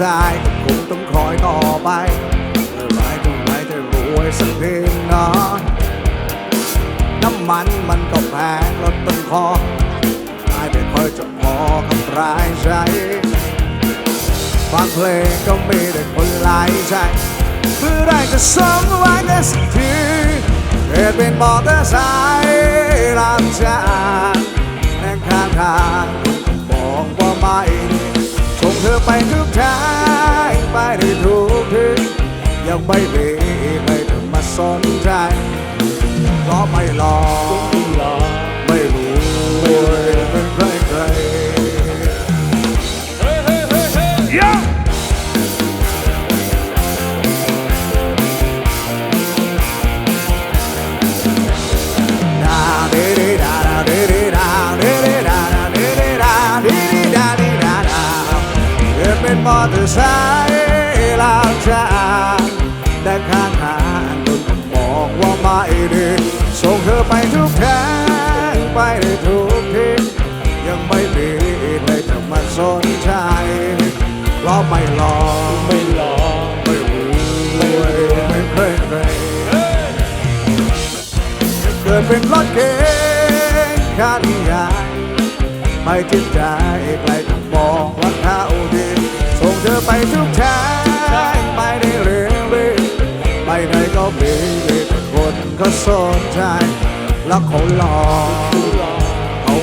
สายก็คงต้องคอยต่อไปเมื่อไรก็ไม่จะรวยสักเพียงน้อยน้ำมันมันก็แพงลดต้นคอไม่ได้คอยจะพอกับรายใช้ฟังเพลงก็มีแต่คนหลายใจเมื่อไรจะสมหวังได้สักทีเกิดเป็นมอเตอร์ไซค์รับจ้างแม่งข้างทางบอกว่าไม่ดีส่งเธอไปทุกทาง ยังไม่มีใครจะมาสนใจเพราะ ดีส่งเธอไปทุกทางไปได้ทุกที่ยังไม่มีใครจะมาสนใจเพราะไม่ลอไม่รอไม่รู้ไม่เคยเคยเกิดเป็นรถเก๋งคันใหญ่ไม่จิตใจใครต้องมองว่าเขาดีส่งเธอไปทุกทาง แต่คนเขาสนใจแล้วเขาหลอกเขา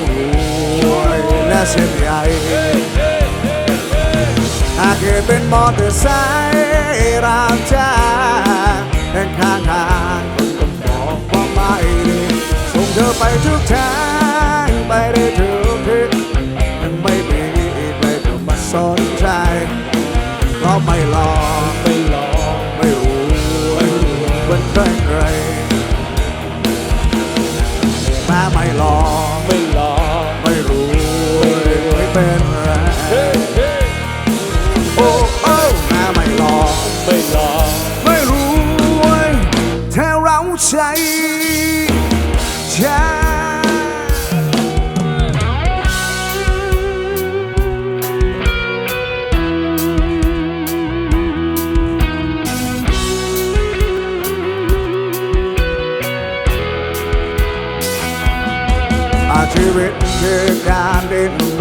รวยและเส้นใหญ่หากเกิดเป็นมอเตอร์ไซค์รางจ้าแห่งข้างทางคนก็บอกว่าไม่ดีส่งเธอไปทุกทาง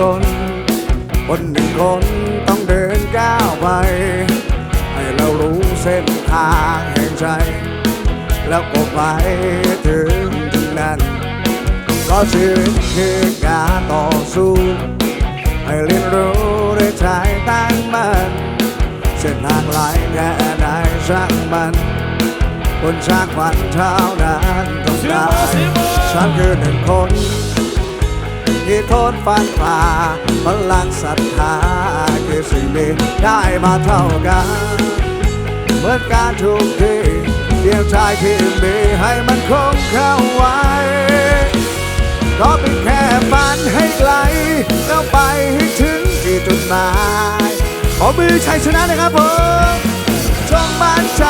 รน คนหนึ่งคนต้องเดินก้าวไป ให้เรารู้เส้นทางแห่งใจ แล้วก็ไปถึงถึงนั้นเพราะชีวิตคือการต่อสู้ ให้เรียนรู้ด้วยใจตั้งมันเส้นทางหลายแค่ไหนช่างมันคนช่างฝันเท่านั้นต้องได้ฉันคือหนึ่งคน ที่ทนฟันฝ่าพลังศรัทธาคือสิ่งนี้ได้มาเท่ากัน เหมือนการถูกทีเดียวใจที่มีให้มันคงเข้าไว้ก็เป็นแค่ฝันให้ไกลแล้วไปให้ถึงที่จุดหมายขอมือชัยชนะนะครับผมจงมั่นใจ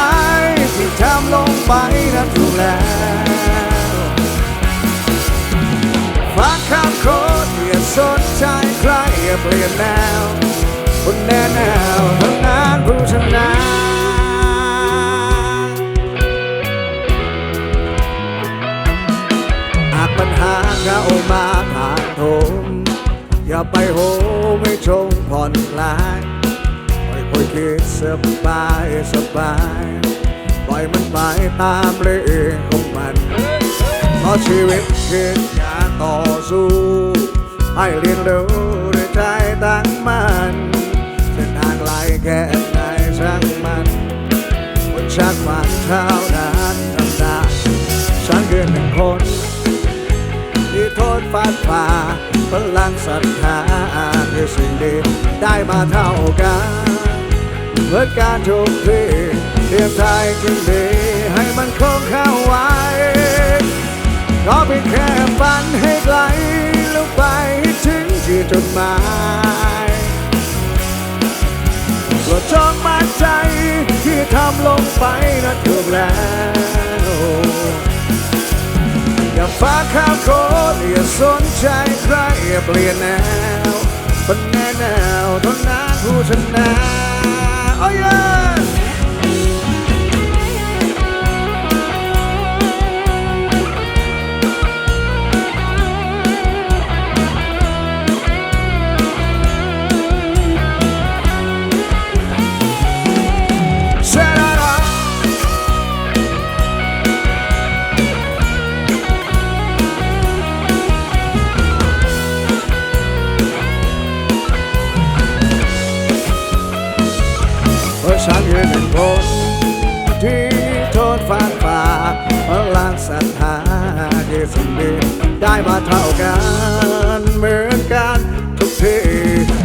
ที่ทำลงไปนั้นถูกแล้ว ฟังคำโคตรอย่าสนใจใครอย่าเปลี่ยนแนวคนแน่แนวเท่านั้นผู้ชนะหากปัญหาเข้ามาถาโถมอย่าไปโหไม่ชงผ่อนคลายค่อยๆคิดสบายสบายปล่อยมันไปตามเรื่องของมันเพราะชีวิตคือ ต่อสู้ ให้เรียนรู้ด้วยใจตั้งมันเส้นทางไกลแค่ไหนช่างมันคนชักมันเท่านั้นทำได้ฉันคือหนึ่งคน ที่ทนฟันฝ่าพลังศรัทธาคือสิ่งดีได้มาเท่ากันเมือการถูกที่เทียมไทยจึงดีให้มันคงเข้าไว้ ก็เป็นแค่ฝันให้ไกลแล้วไปถึงจุดหมายก็จงมั่นใจที่ทำลงไปนั้นถูกแล้วอย่าฟ้าข้าวโคตรอย่าสนใจใครอย่าเปลี่ยนแนวเป็นแน่แนวเท่านั้นผู้ชนะโอ้ มาเท่ากันเหมือนกันทุกที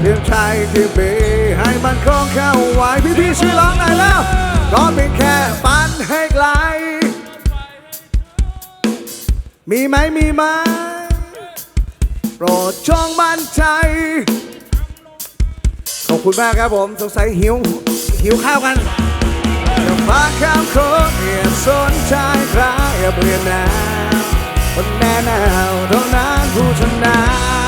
เรียมใจที่บีให้มันคล่องเข้าไว้พี่พี่ๆช่วยร้องหนแล้วก็เป็นแค่ปันให้ไกล มีไหมมีไหมโปรดจงมั่นใจ ขอบคุณมากครับผมสงสัยหิว หิวข้าวกันอย่าฟังคำคนอย่าสนใจใครอย่าเปลี่ยนแน คนแน่แนวเท่านั้นผู้ชนะ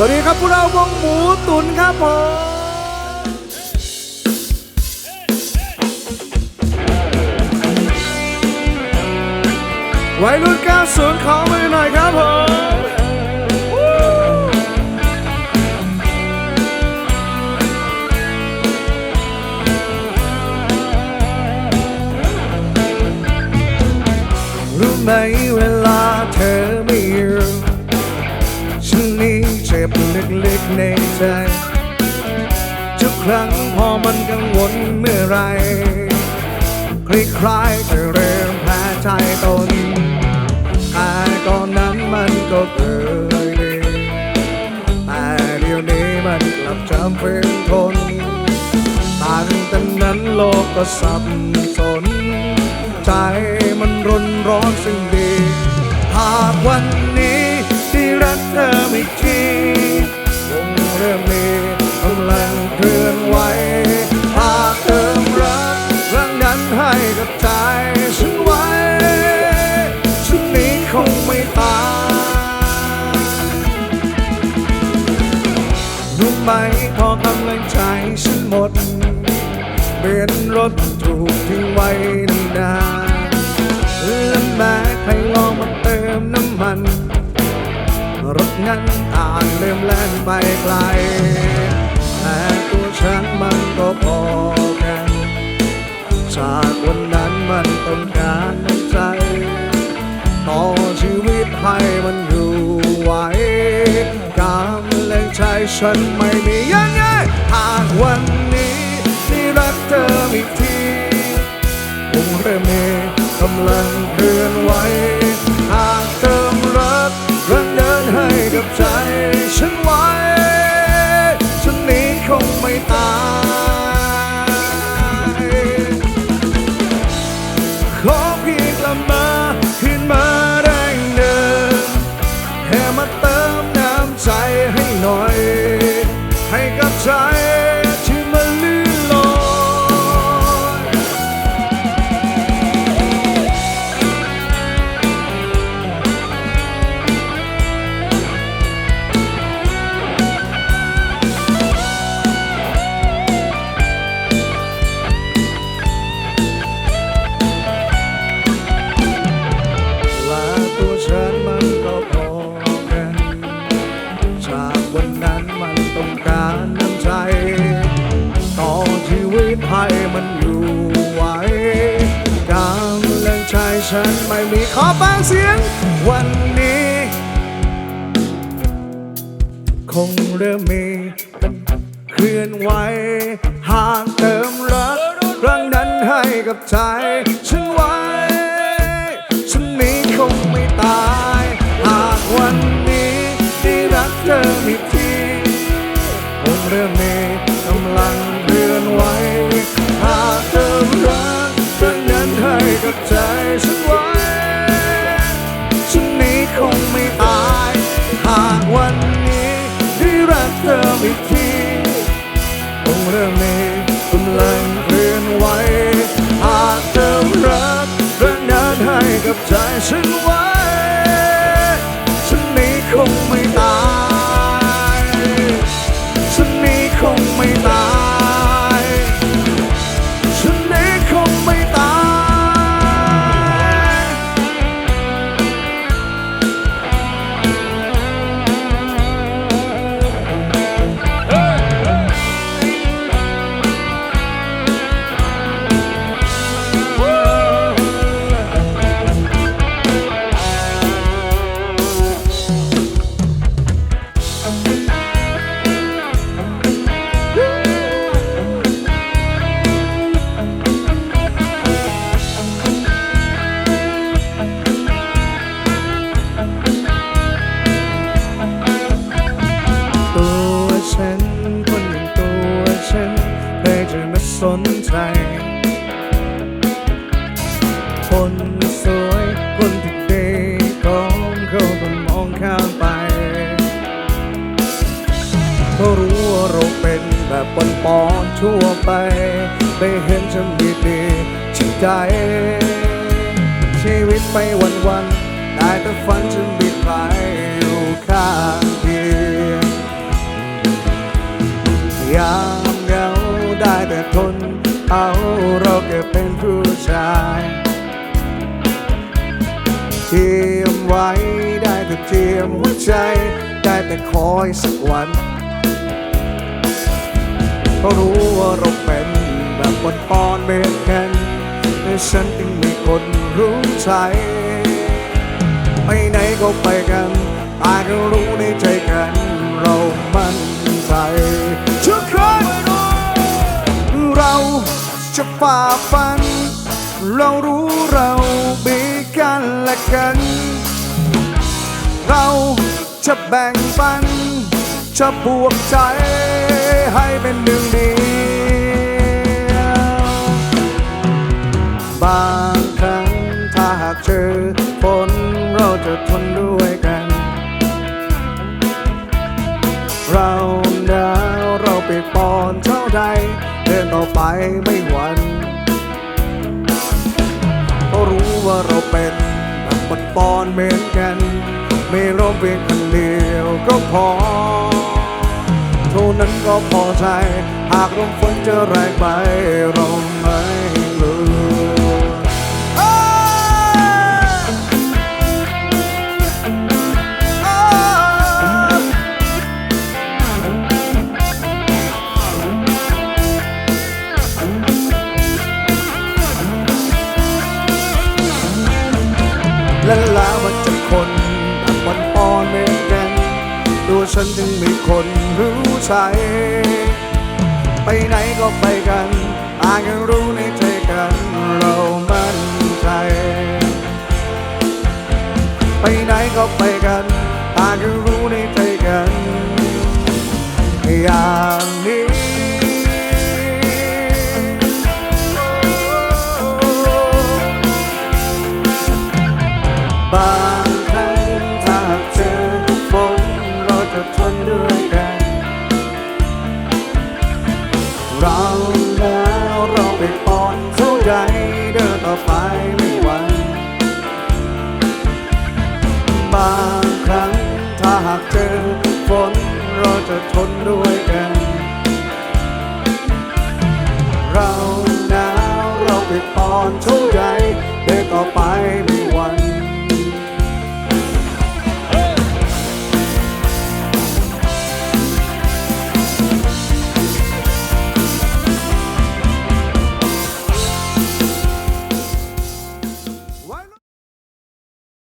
สวัสดีครับพวกเราวงหมูตุนครับผมวัยรุ่น90ขอมือหน่อยครับผมรู้ไหมเวลาเธอ ในใจ ทุกครั้งพอมันกังวลเมื่อไรคล้ายจะเริ่มแพ้ใจตนแต่ก่อนนั้นมันก็เคยดีแต่เดี๋ยวนี้มันกลับจำเป็นทนตั้งแต่นั้นโลกก็สับสน ใจมันรนร้อนสิ่งดี หากวันนี้ที่รักเธอไม่ำลังเคลื่อนไหวหากเติมรักรังนั้นให้กับใจฉันไว้ฉันนี้คงไม่ตายรู้ไหมพอกำลังใจฉันหมดเบนรถถูกทิ้งไว้นี่นาและแม้ใครลองมาเติมน้ำมันรถนั้นต่างเริ่มแล่นไปไกล มันก็พอกันจากวันนั้นมันต้องการน้ำใจ ต่อชีวิตให้มันอยู่ไหวการแรงใจฉันไม่มียังไงหากวัน ต้องการน้ำใจต่อชีวิตให้มันอยู่ไหวกำลังใจฉันไม่มีขอฟังเสียงวันนี้ คงเริ่มมีเคลื่อนไหวหากเติมรักรั้งนั้นให้กับใจฉันไว้ ฉันนี้คงไม่ตาย หากวันนี้ที่รักเธออีกที กับ คนสวย คนที่ดีของเขาต้องมองข้ามไปเพรารู้ว่าเราเป็นแบบปนปอนๆทั่วไปไม่เห็นจะมีดีชิดใจ ชีวิตไปวันๆได้แต่ฝันจะมีใครอยู่ข้างเคียงยามเหงาได้แต่ทนเอาเราแค่เป็นผู้ชาย แต่เทียมหัวใจ ได้แต่คอยสักวันเพราะรู้ว่าเราเป็นแบบปนปอนเมือนกันแต่ฉันจึงมีคนรู้ใจไปไหนก็ไปกันตาก็รู้ในใจกัน เรามั่นใจทุกคนเราจะฝ่าฟัน เรารู้เราบีกันและกัน เราจะแบ่งปัน จะบวกใจให้เป็นหนึ่งเดียวบางครั้งถ้าหากเจอฝนเราจะทนด้วยกัน เราหนาวเราไปปอนเท่าใด เดินต่อไปไม่หวั่นเพราะรู้ว่าเราเป็นแบบปนปอนเหมือนกัน ไม่ร้องเพียงคนเดียวก็พอเท่านั้นก็พอใจ หากลมฝนจะแรงไปเราไม่ ฉันจึงมีคนรู้ใจ ไปไหนก็ไปกันอาจกันรู้ในใจกันเรามั่นใจ ไปไหนก็ไปกันอาจกัน หากเจอ